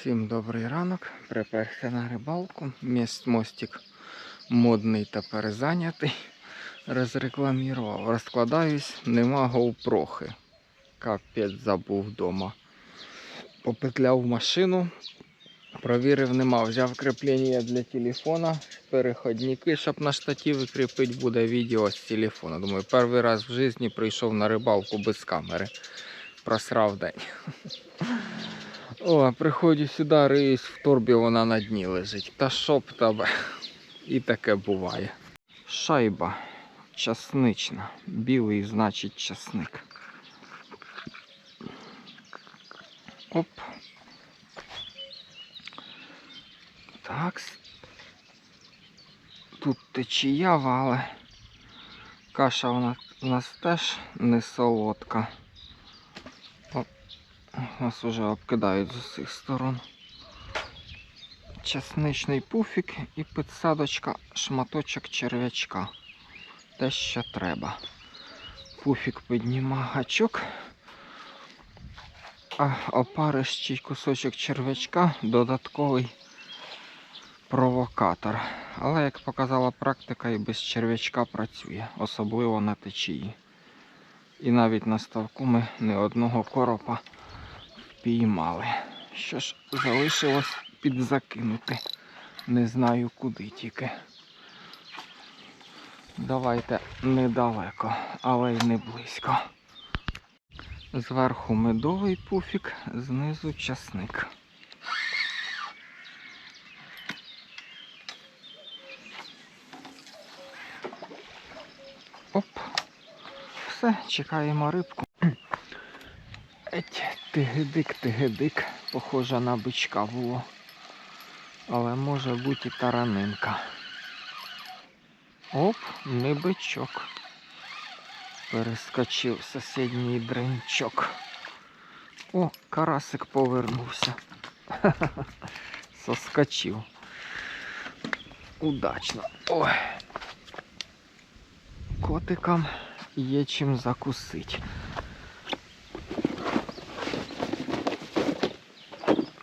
Всім добрий ранок. Приперся на рибалку. Міст мостик модний та перезайнятий. Розрекламував. Розкладаюсь, нема гоупрохи. Капець забув вдома. Попетляв машину. Провірив, нема. Взяв кріплення для телефона, переходники, щоб на штативі кріпити буде відео з телефона. Думаю, перший раз в житті прийшов на рибалку без камери. Просрав день. О, приходжу сюди, риюсь в торбі, вона на дні лежить. Та б тебе. І таке буває. Шайба часнична. Білий значить часник. Оп. Так. Тут течія, але каша нас, у нас теж не солодка. Нас уже обкидають з усіх сторон. Часничний пуфік і підсадочка шматочок черв'ячка. Те, що треба. Пуфік підніма гачок, а опарищий кусочок черв'ячка додатковий провокатор. Але, як показала практика, і без черв'ячка працює, особливо на течії. І навіть на ставку ми не одного коропа піймали. Що ж залишилось підзакинути. Не знаю куди тільки. Давайте недалеко, але й не близько. Зверху медовий пуфік, знизу часник. Оп. Все, чекаємо рибку. Еть, тигидик, тигидик, похоже на бичка було. Але може бути і таранинка. Оп, не бичок. Перескочив сусідній дринчок. О, карасик повернувся. Соскочив. Удачно. Ой. Котикам є чим закусить.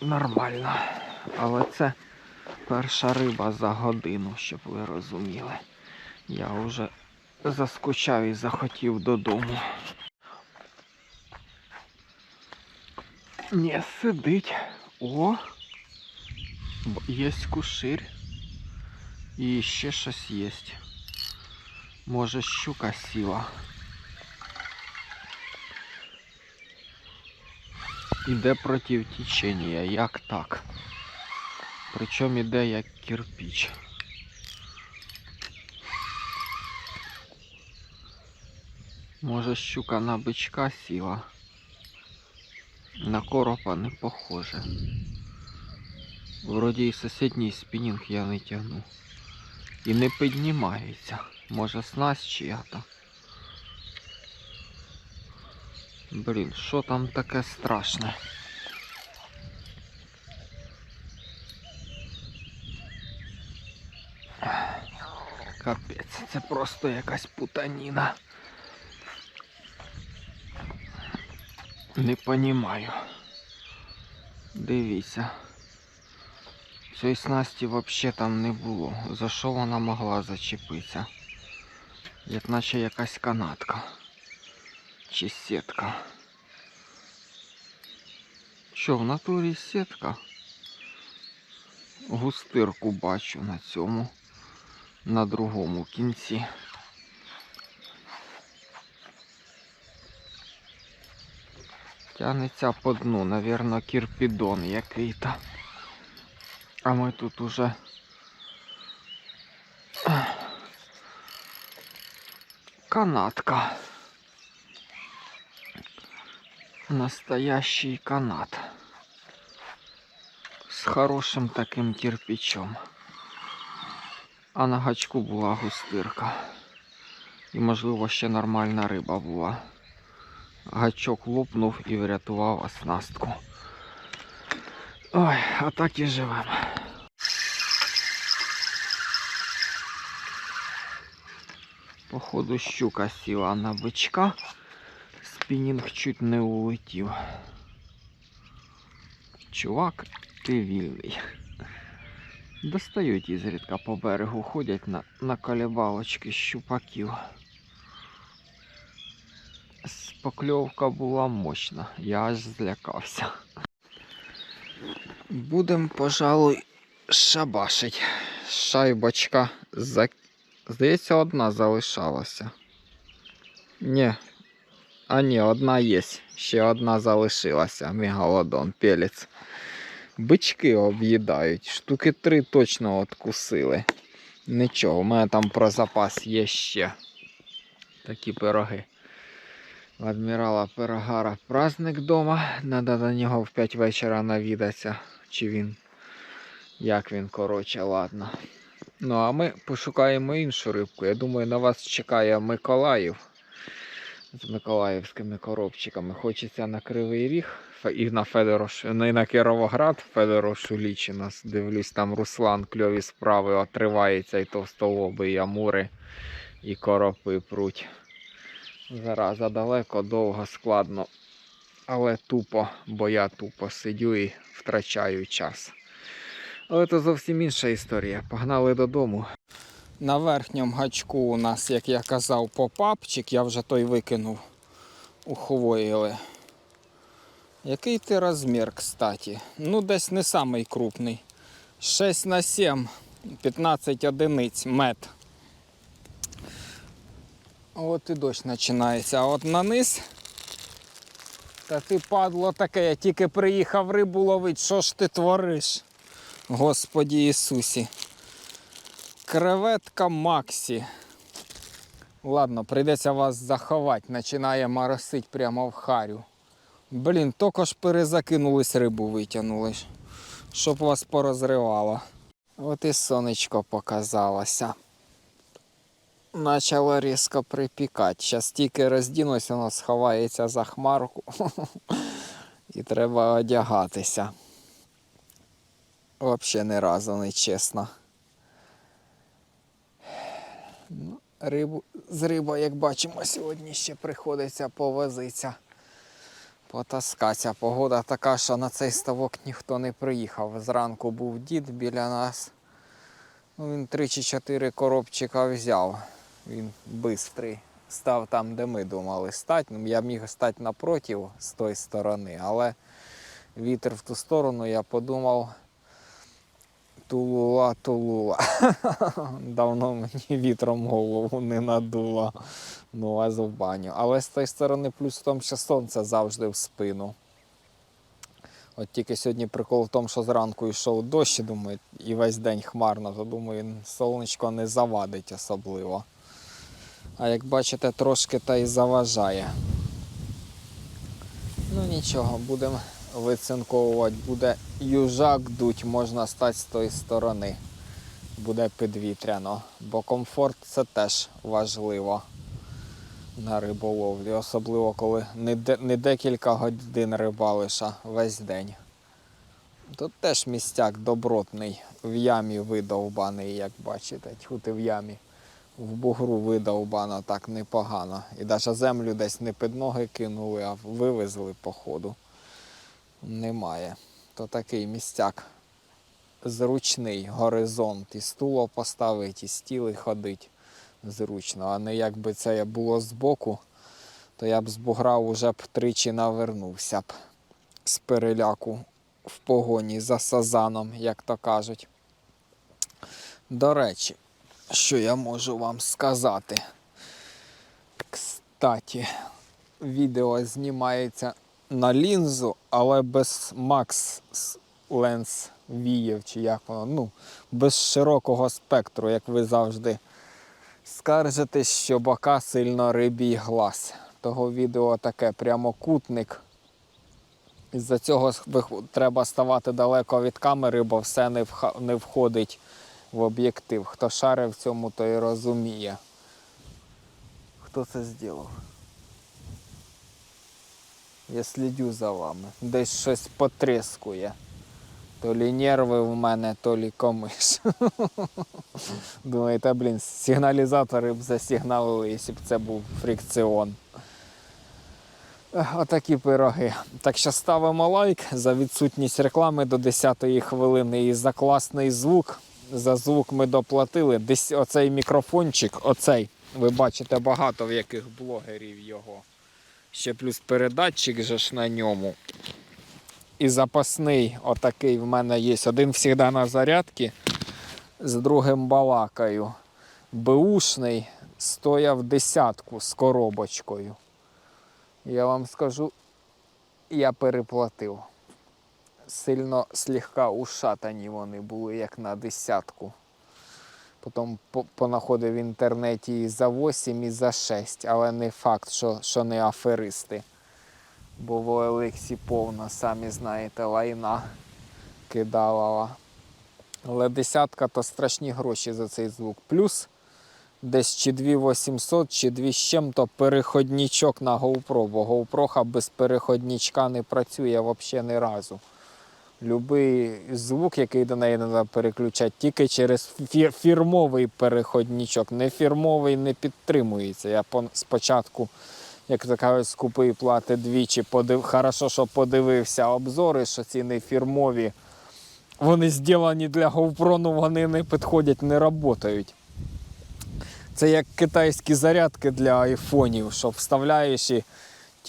Нормально. Але це перша риба за годину, щоб ви розуміли. Я вже заскучав і захотів додому. Не сидить. О! Є куширь. І ще щось є. Може щука сіла. Іде проти течення, як так. Причому іде як кирпіч. Може щука на бичка сіла. На коропа не похоже. Вроді і сусідній спінінг я не тягну. І не піднімається. Може снасть чия-то. Блін, що там таке страшне? Капець, це просто якась путаніна. Не понімаю. Дивіться. Цієї снасті взагалі там не було. За що вона могла зачепитися? Як наче якась канатка. Чи сітка. Що, в натурі сітка? Густирку бачу на цьому, на другому кінці. Тянеться по дну, навірно, кірпідон який-то. А ми тут уже канатка. Настоящий канат. З хорошим таким кирпичом. А на гачку була густирка. І можливо ще нормальна риба була. Гачок лопнув і врятував оснастку. Ой, а так і живемо. Походу щука сіла на бичка. Спінінг чуть не улетів. Чувак ти вільний. Достають ізрідка по берегу, ходять на, на колебалочки щупаків. С- Покльовка була мощна, я аж злякався. Будем, пожалуй, шабашить. Шайбочка. За... Здається, одна залишалася. Ні. А ні, одна є. Ще одна залишилася. Мегалодон, пелець. Бички об'їдають. Штуки три точно откусили. Нічого, у мене там про запас є ще. Такі пироги. У адмірала Перегара праздник вдома. Надо до нього в 5 вечора навідатися. Чи він. Як він, коротше, ладно. Ну, а ми пошукаємо іншу рибку. Я думаю, на вас чекає Миколаїв з миколаївськими коробчиками. Хочеться на Кривий Ріг і на Федорош, не на Кіровоград, Федорошу нас. Дивлюсь, там Руслан кльові справи отривається і товстолоби, і амури, і коропи пруть. Зараза далеко, довго, складно. Але тупо, бо я тупо сидю і втрачаю час. Але це зовсім інша історія. Погнали додому. На верхньому гачку у нас, як я казав, попапчик, я вже той викинув. Ухвоїли. Який ти розмір, кстати? Ну, десь не самий крупний. 6 на 7, 15 одиниць мет. От і дощ починається. А от на низ. Та ти падло таке, я тільки приїхав рибу ловити. Що ж ти твориш? Господі Ісусі. Креветка Максі. Ладно, прийдеться вас заховати. Починає моросить прямо в харю. Блін, тільки ж перезакинулись, рибу витягнули. Щоб вас порозривало. От і сонечко показалося. Почало різко припікати. Зараз тільки роздінусь, воно сховається за хмарку. І треба одягатися. Взагалі ні разу не чесно. Рибу, з рибою, як бачимо, сьогодні ще приходиться повозитися, потаскатися. Погода така, що на цей ставок ніхто не приїхав. Зранку був дід біля нас. Ну, він три чи чотири коробчика взяв. Він бистрий. Став там, де ми думали стати. Ну, я міг стати напротив з тої сторони, але вітер в ту сторону, я подумав. Тулула, тулула. Давно мені вітром голову не надуло. Ну, а в баню. Але з тої сторони плюс в тому, що сонце завжди в спину. От тільки сьогодні прикол в тому, що зранку йшов дощ, думаю, і весь день хмарно, то думаю, сонечко не завадить особливо. А як бачите, трошки та й заважає. Ну нічого, будемо вицинковувати. Буде южак дуть, можна стати з тої сторони. Буде підвітряно. Бо комфорт це теж важливо на риболовлі. Особливо коли не, де, не декілька годин рибалиш, весь день. Тут теж містяк добротний, в ямі видовбаний, як бачите, тьху ти в ямі. В бугру видовбано так непогано. І навіть землю десь не під ноги кинули, а вивезли по ходу. Немає. То такий містяк зручний горизонт. І стуло поставить, і стіли ходить зручно. А не якби це було збоку, то я б з бугра вже б тричі навернувся б з переляку в погоні за сазаном, як то кажуть. До речі, що я можу вам сказати? Кстаті, відео знімається на лінзу, але без Max Lens віїв, чи як воно, ну, без широкого спектру, як ви завжди скаржитесь, що бока сильно рибій глаз. Того відео таке прямокутник. Із-за цього треба ставати далеко від камери, бо все не, не входить в об'єктив. Хто шарив в цьому, той розуміє. Хто це зробив? Я слідю за вами. Десь щось потріскує. То лі нерви в мене, то лі комиш. Думаєте, блін, сигналізатори б засигналили, якщо б це був фрикціон. Отакі пироги. Так що ставимо лайк за відсутність реклами до 10-ї хвилини і за класний звук. За звук ми доплатили. Десь оцей мікрофончик, оцей. Ви бачите багато в яких блогерів його. Ще плюс передатчик же ж на ньому. І запасний отакий в мене є. Один завжди на зарядці, з другим балакаю. Беушний стояв десятку з коробочкою. Я вам скажу, я переплатив. Сильно слегка ушатані вони були, як на десятку. Потім понаходив в інтернеті і за 8, і за 6, але не факт, що, що не аферисти. Бо в Олексі повно, самі знаєте, лайна кидала. Але десятка то страшні гроші за цей звук. Плюс десь чи 2800, чи 2 з чим-то переходничок на GoPro, бо GoPro без переходничка не працює взагалі ні разу. Любий звук, який до неї треба переключати, тільки через фір- фірмовий переходничок. Не фірмовий не підтримується. Я спочатку, як то кажуть, скупий плати двічі. Подив... Хорошо, що подивився обзори, що ці не фірмові. Вони зроблені для але вони не підходять, не працюють. Це як китайські зарядки для айфонів, що вставляєш і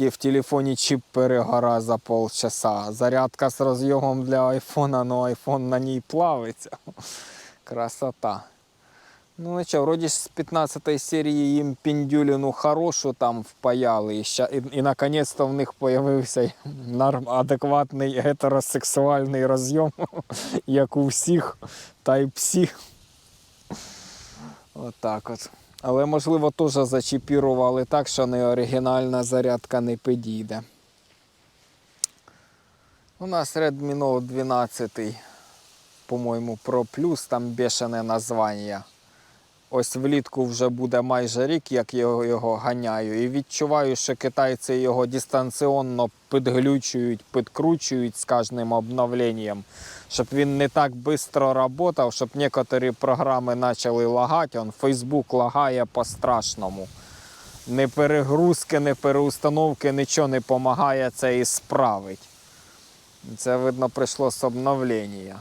в телефоні чіп перегора за полчаса. Зарядка з розйомом для айфона, ну айфон на ній плавиться. Красота. Ну нічого, вроді ж з 15 серії їм піндюліну хорошу там впаяли. І, і, і наконець-то в них з'явився адекватний гетеросексуальний розйом, як у всіх Type-C. Отак от. Але можливо теж зачіпірували так, що не оригінальна зарядка не підійде. У нас Redmi Note 12, по-моєму, Pro Plus, там бешене названня. Ось влітку вже буде майже рік, як я його, ганяю. І відчуваю, що китайці його дистанційно підглючують, підкручують з кожним обновленням, щоб він не так швидко працював, щоб некоторі програми почали лагати. Он Facebook лагає по-страшному. Не перегрузки, не переустановки, нічого не допомагає це і справить. Це видно прийшло з обновлення.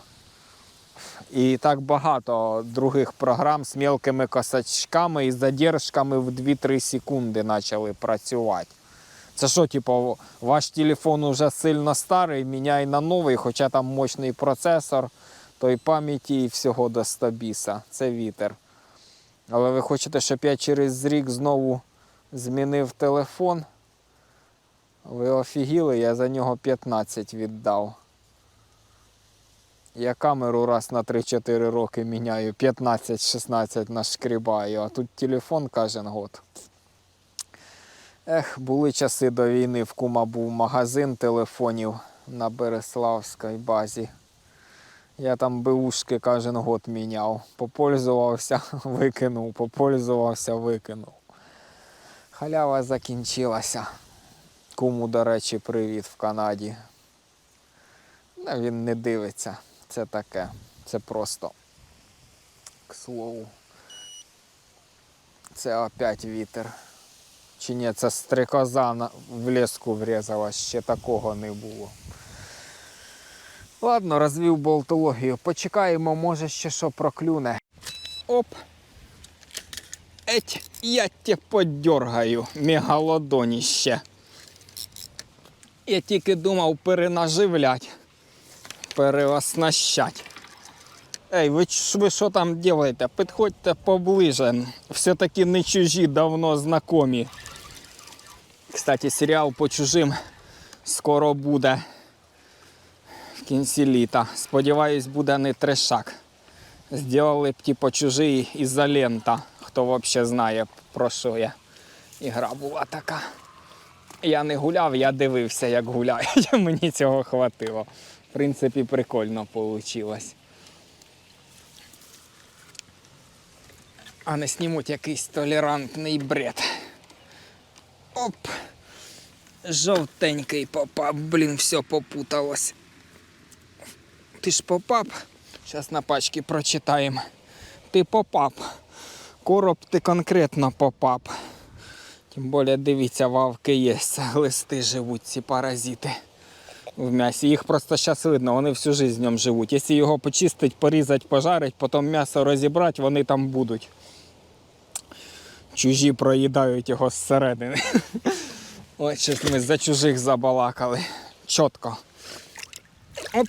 І так багато других програм з мелкими косачками і задержками в 2-3 секунди почали працювати. Це що, типу, ваш телефон уже сильно старий, міняй на новий, хоча там мощний процесор, той пам'яті і всього до 100 біса. Це вітер. Але ви хочете, щоб я через рік знову змінив телефон? Ви офігіли, я за нього 15 віддав. Я камеру раз на 3-4 роки міняю, 15-16 нашкрібаю, а тут телефон кожен год. Ех, були часи до війни, в кума був магазин телефонів на Береславській базі. Я там беушки кожен год міняв. Попользувався, викинув, попользувався, викинув. Халява закінчилася. Куму, до речі, привіт в Канаді. Ну, він не дивиться. Це таке. Це просто. К слову. Це опять вітер. Чи ні, це стрекоза на- в леску врізалась, ще такого не було. Ладно, розвів болтологію. Почекаємо, може ще що проклюне. Оп. Еть, я тебе подергаю, мегалодоніще. Я тільки думав перенаживлять, переоснащать. Ей, ви, ви що там робите? Підходьте поближе. Все-таки не чужі, давно знакомі. Кстати, серіал по чужим скоро буде в кінці літа. Сподіваюсь, буде не трешак. Сделали б типу чужий ізолента. Хто взагалі знає, про що я. Ігра була така. Я не гуляв, я дивився, як гуляють. Мені цього хватило. В принципі, прикольно вийшло. А не снімуть якийсь толерантний бред. Оп. Жовтенький попап, блін, все попуталось. Ти ж попап. Зараз на пачці прочитаємо. Ти попап. Короб ти конкретно попап. Тим більше, дивіться, вавки є, глисти живуть, ці паразити в м'ясі. Їх просто зараз видно, вони всю життя ньому живуть. Якщо його почистити, порізати, пожарити, потім м'ясо розібрати, вони там будуть. Чужі проїдають його зсередини. Ось щось ми за чужих забалакали. Чітко. Оп.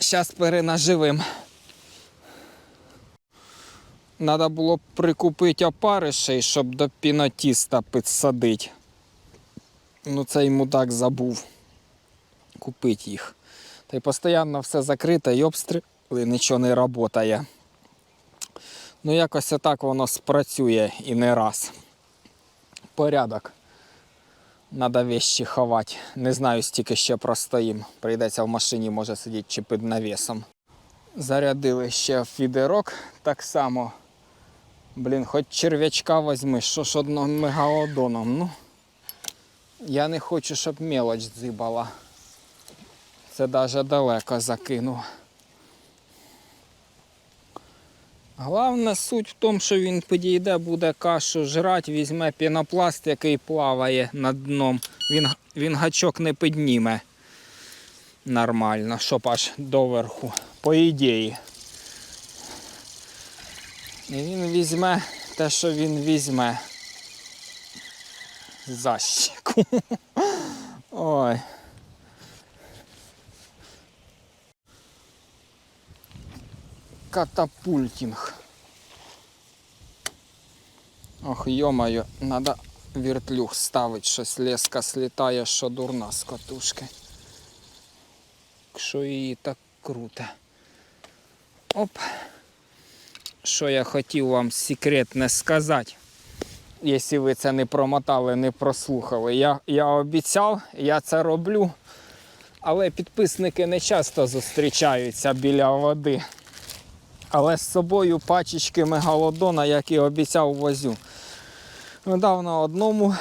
Зараз перенаживим. Надо було б прикупити опаришей, щоб до пінотіста підсадити. Ну цей мудак забув купити їх. Та й постійно все закрите і обстріли, нічого не працює. Ну якось отак воно спрацює і не раз. Порядок. Надо вещи ховати. Не знаю, стільки ще простоїм. Прийдеться в машині, може сидіти чи під навісом. Зарядили ще фідерок так само. Блін, хоч черв'ячка возьми, що ж одним мегаодоном. Ну, я не хочу, щоб мелоч дзибала. Це навіть далеко закинув. Головна суть в тому, що він підійде, буде кашу жрати, візьме пінопласт, який плаває над дном. Він, він гачок не підніме нормально, щоб аж доверху, по ідеї. І він візьме те, що він візьме. Защіку. Ой. Катапультинг. Ох, йомаю, надо вертлюг ставить, щось леска слітає, що дурна з катушки. Що її так круто. Оп. Що я хотів вам секретне сказати. Якщо ви це не промотали, не прослухали. Я, я обіцяв, я це роблю. Але підписники не часто зустрічаються біля води. Але з собою пачечки мегалодона, як і обіцяв, возю. Недавно одному,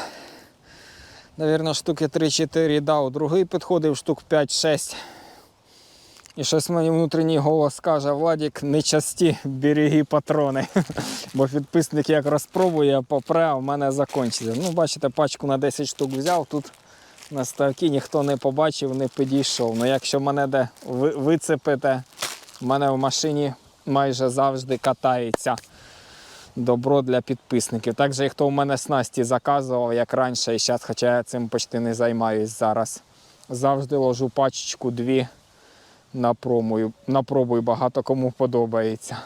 навірно, штуки 3-4 дав, другий підходив штук 5-6. І щось мені внутрішній голос каже, Владік, не часті береги патрони. Бо підписник як розпробує, попре, а в мене закінчиться. Ну, бачите, пачку на 10 штук взяв, тут на ставки ніхто не побачив, не підійшов. Ну якщо мене де ви- вицепите, в мене в машині майже завжди катається добро для підписників. Так же, і хто в мене снасті заказував, як раніше, і зараз, хоча я цим почти не займаюсь зараз. Завжди ложу пачечку дві на пробую, на пробу багато кому подобається.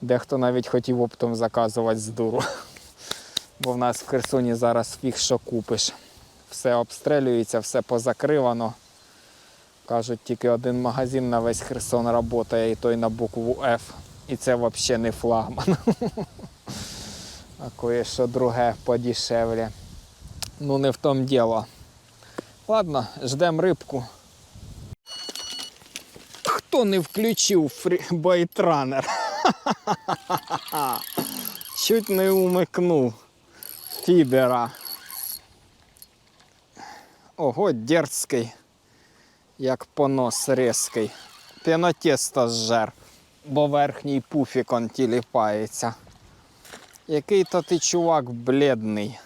Дехто навіть хотів оптом заказувати з дуру. Бо в нас в Херсоні зараз фіг що купиш. Все обстрілюється, все позакривано. Кажуть, тільки один магазин на весь Херсон працює, і той на букву F. І це взагалі не флагман. А кое-що друге подешевле. Ну не в том діло. Ладно, ждемо рибку. Хто не включив фрі... байтранер? Чуть не умикнув фідера. Ого, дерзкий, як понос різкий. Пінотісто зжер, бо верхній пуфік он тіліпається. Який то ти чувак бледний.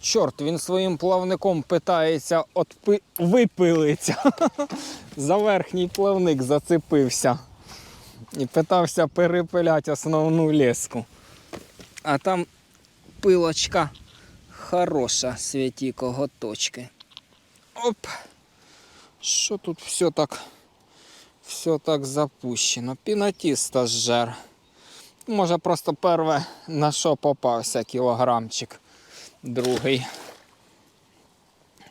Чорт, він своїм плавником питається отпи... випилиться. За верхній плавник зацепився. І питався перепиляти основну леску. А там пилочка хороша, святі коготочки. Оп. Що тут все так, все так запущено? Пінатіста зжер. Може просто перше на що попався кілограмчик. Другий.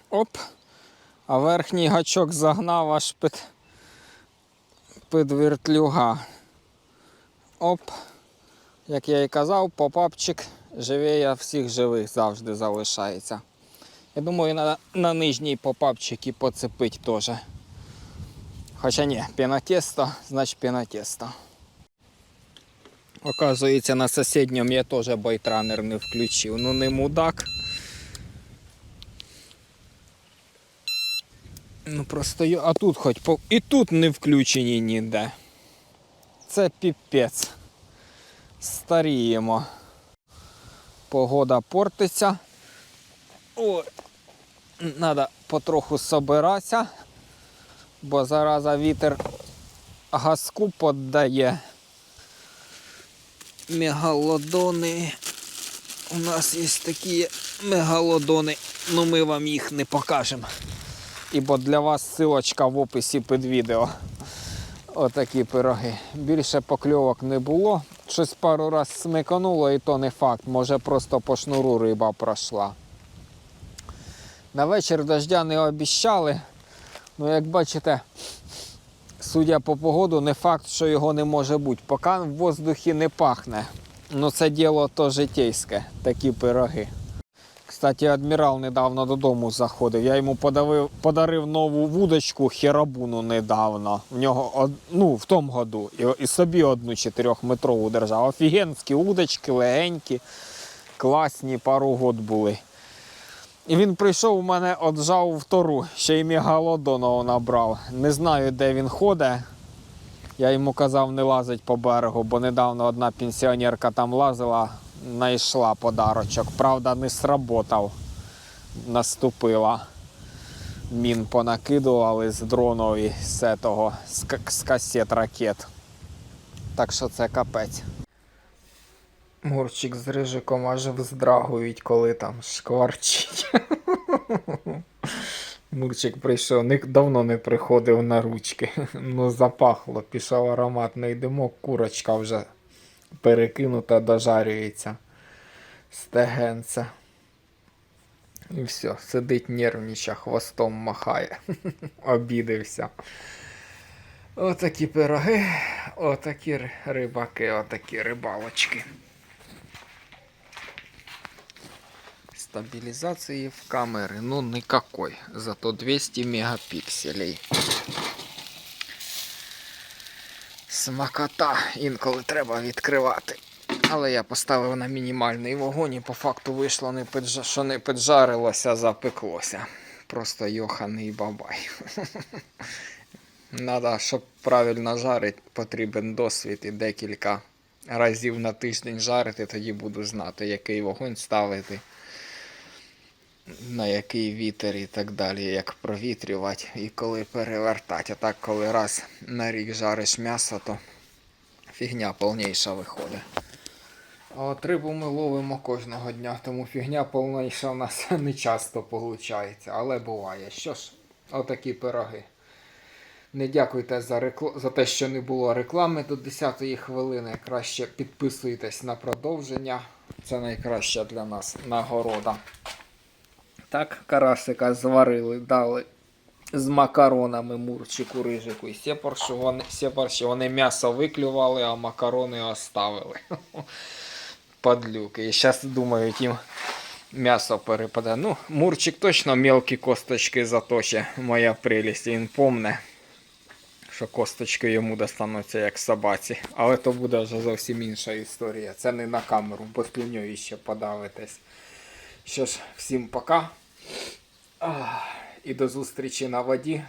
Оп. А верхній гачок загнав аж під, під вертлюга. Оп. Як я і казав, попапчик живее всіх живих завжди залишається. Я думаю, на, на нижній попапчик і поцепить теж. Хоча ні, пінотесто, значить пінотесто. Оказується, на сусідньому я теж байтранер не включив. Ну не мудак. Ну просто. А тут хоч по... І тут не включені ніде. це піпець. Старіємо. Погода портиться. Треба потроху собиратися, бо зараза вітер газку поддає. Мегалодони. У нас є такі мегалодони, але ми вам їх не покажемо. Ібо для вас ссылочка в описі під відео. Отакі пироги. Більше покльовок не було. Щось пару раз смикануло, і то не факт. Може просто по шнуру риба пройшла. На вечір дождя не обіщали. Ну, як бачите, судя по погоду, не факт, що його не може бути. Поки в воздухі не пахне. Ну це діло то житейське, такі пироги. Кстати, адмірал недавно додому заходив. Я йому подавив, подарив нову вудочку херабуну недавно. В нього ну, в тому году. І, і собі одну чотирьохметрову держав. Офігенські удочки, легенькі, класні, пару год були. І він прийшов у мене, отжав втору, ще й мегалодонову набрав. Не знаю, де він ходить. Я йому казав не лазить по берегу, бо недавно одна пенсіонерка там лазила, знайшла подарочок. Правда, не сработав. Наступила. Мін понакидували з дронові з того, з, касет ракет. Так що це капець. Мурчик з рижиком аж вздрагують, коли там шкварчить. Мурчик прийшов, не, давно не приходив на ручки. Ну, запахло, пішов ароматний димок, курочка вже перекинута, дожарюється. Стегенце. І все, сидить нервнича, хвостом махає. Обідився. Отакі пироги, отакі рибаки, отакі рибалочки. Стабилизации в камеры, ну никакой, зато 200 мегапикселей. Смакота інколи треба відкривати. Але я поставив на мінімальний вогонь і по факту вийшло, не піджа... що не піджарилося, запеклося. Просто йоханий бабай. Надо, щоб правильно жарити, потрібен досвід і декілька разів на тиждень жарити, тоді буду знати, який вогонь ставити на який вітер і так далі, як провітрювати і коли перевертати. А так, коли раз на рік жариш м'ясо, то фігня повніша виходить. От рибу ми ловимо кожного дня, тому фігня повніша у нас не часто виходить, але буває. Що ж, отакі пироги. Не дякуйте за, рекл... за те, що не було реклами до 10-ї хвилини. Краще підписуйтесь на продовження. Це найкраща для нас нагорода. Так, карасика зварили, дали з макаронами мурчику, рижику і сепаршу. Вони, сепарші. Вони м'ясо виклювали, а макарони оставили. Падлюки. І зараз думають їм м'ясо перепаде. Ну, мурчик точно мелкі косточки заточе. Моя прелість. Він помне, що косточки йому достануться як собаці. Але то буде вже зовсім інша історія. Це не на камеру, бо слюньою ще подавитесь. Що ж, всім пока. І до зустрічі на воді.